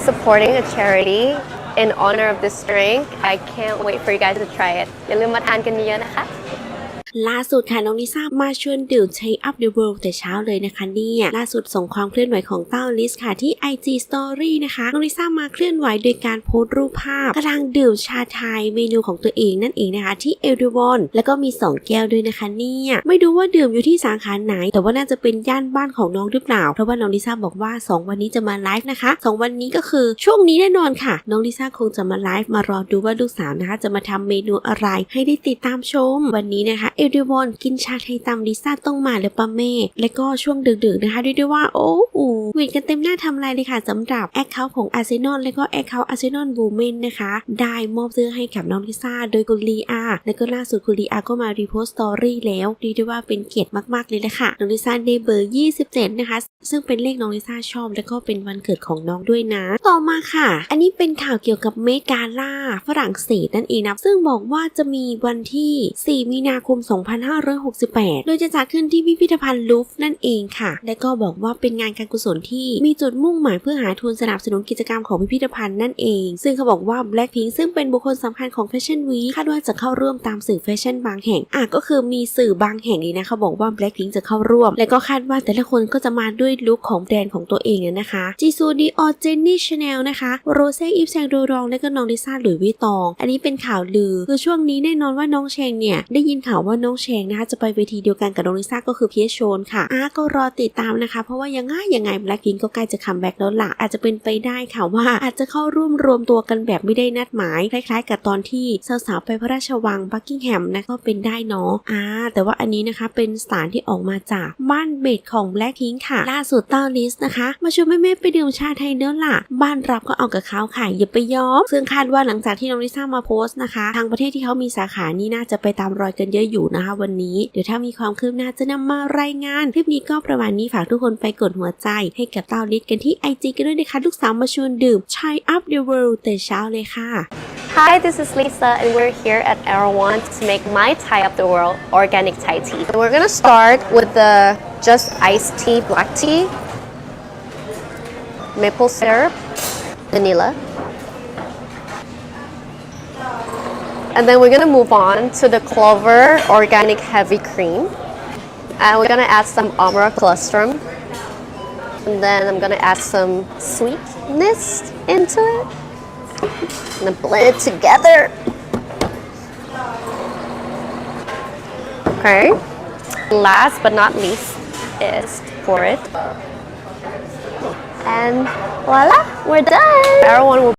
supporting a charity in honor of this drink. I can't wait for you guys to try it. อย่าลืมมาทานกันเยอะๆนะคะ ล่าสุดค่ะน้องลิซ่ามาชวนดื่มใช้ Up the World แต่เช้าเลยนะคะเนี่ยล่าสุดส่งความเคลื่อนไหวของเต้าลิสค่ะที่ IG Story นะคะน้องลิซ่ามาเคลื่อนไหวโดยการโพสต์รูปภาพกำลังดื่มชาไทยเมนูของตัวเองนั่นเองนะคะที่เอลดวอนแล้วก็มี 2 แก้วด้วยนะคะเนี่ยไม่รู้ว่าดื่มอยู่ที่สาขาไหน แต่ว่าน่าจะเป็นย่านบ้านของน้องหรือเปล่าเพราะว่าน้องลิซ่าบอกว่า 2 วันนี้จะมาไลฟ์นะคะสองวันนี้ก็คือช่วงนี้แน่นอนค่ะ น้องลิซ่าคงจะมาไลฟ์มารอดูว่าลูกสาวนะคะ จะมาทำเมนูอะไรให้ได้ติดตามชม วันนี้นะคะเอลดวอนกินชาไทยตำลิซ่าต้องมาเลยป้าเม่และก็ช่วงดึกๆนะคะเรียกได้ว่าโอ้โหวียนกันเต็มหน้าทำอะไรเลยค่ะสำหรับแอคเคาท์ของอาร์เซนอลและก็แอคเคาท์อาร์เซนอลบูเมนนะคะ ได้มอบเสื้อให้กับน้องลิซ่าโดยคุณลีอาและก็ล่าสุดคุณลีอาก็มารีโพสต์สตอรี่แล้วเรียกได้ว่าเป็นเกียรติมากๆเลยแหละค่ะน้องลิซ่าได้เบอร์ 27 นะคะ ซึ่งเป็นเลขน้องลิซ่าชอบ และก็เป็นวันเกิดของน้องด้วยนะ ต่อมาค่ะ อันนี้เป็นข่าวเกี่ยวกับเมกาล่าฝรั่งเศสนั่นเองนะซึ่งบอกว่าจะมีวันที่ 4 มีนาคม2568 โดยจะจัดขึ้นที่พิพิธภัณฑ์ลูฟนั่นเองค่ะ และก็บอกว่าเป็นงานการกุศลที่มีจุดมุ่งหมายเพื่อหาทุนสนับสนุนกิจกรรมของพิพิธภัณฑ์นั่นเอง ซึ่งเขาบอกว่า Blackpink ซึ่งเป็นบุคคลสำคัญของ Fashion Week คาดว่าจะเข้าร่วมตามสื่อแฟชั่นบางแห่ง อะก็คือมีสื่อบางแห่งนี้นะเขาบอกว่า Blackpink จะเข้าร่วม และก็คาดว่าแต่ละคนก็จะมาด้วยลุคของแบรนด์ของตัวเองนะคะจีซูดีออเจนนี่ชาแนลนะคะโรเซ่อีฟแซงโดรองและก็น้องลิซ่าหลุยวิตอง อันนี้เป็นข่าวลือคือช่วงนี้แน่นอนว่าน้องแชงเนี่ยได้ยินข่าวว่าน้องแชงนะคะจะไปเวทีเดียวกันกับน้องลิซ่าก็คือเพีเอชโชนค่ะอะก็รอติดตามนะคะ เพราะว่ายังไงยังไงแบล็คพิงก็ใกล้จะคัมแบ็กแล้วล่ะอาจจะเป็นไปได้ค่ะว่า อาจจะเข้าร่วมรวมตัวกันแบบไม่ได้นัดหมาย คล้ายๆ กับตอนที่สาวๆไปพระราชวังบักกิงแฮมนะก็เป็นได้เนาะอ่าแต่ว่าอันนี้นะคะเป็นสานที่ออกมาจากบ้านเบดของแบล็คพิงค่ะ ล่าสุดเต้าลิสนะคะ มาชวนแม่ๆไปดื่มชาไทยเนื้อล่ะ บ้านรับก็เอากับเขาค่ะอย่าไปยอม ซึ่งคาดว่าหลังจากที่น้องลิซ่ามาโพสต์นะคะ ทางประเทศที่เขามีสาขานี่น่าจะไปตามรอยกันเยอะอยู่นะคะ วันนี้เดี๋ยวถ้ามีความคืบหน้าจะนำมารายงาน คลิปนี้ก็ประมาณนี้ฝากทุกคนไปกดหัวใจ ให้กับเต้าลิสกันที่ IG กันด้วยนะคะ ลูกสาวมาชวนดื่ม Chai Up the World แต่เช้าเลยค่ะ Hi, this is Lisa, and we're here at Erewhon to make my Thai Up the World organic Thai tea. And we're gonna start with the just iced tea black tea, maple syrup, vanilla. And then we're gonna move on to the clover organic heavy cream. And we're gonna add some amara colostrum. And then I'm gonna add some sweetness into it. And then blend it together. Okay. Last but not least is pour it. And voila, we're done. Everyone will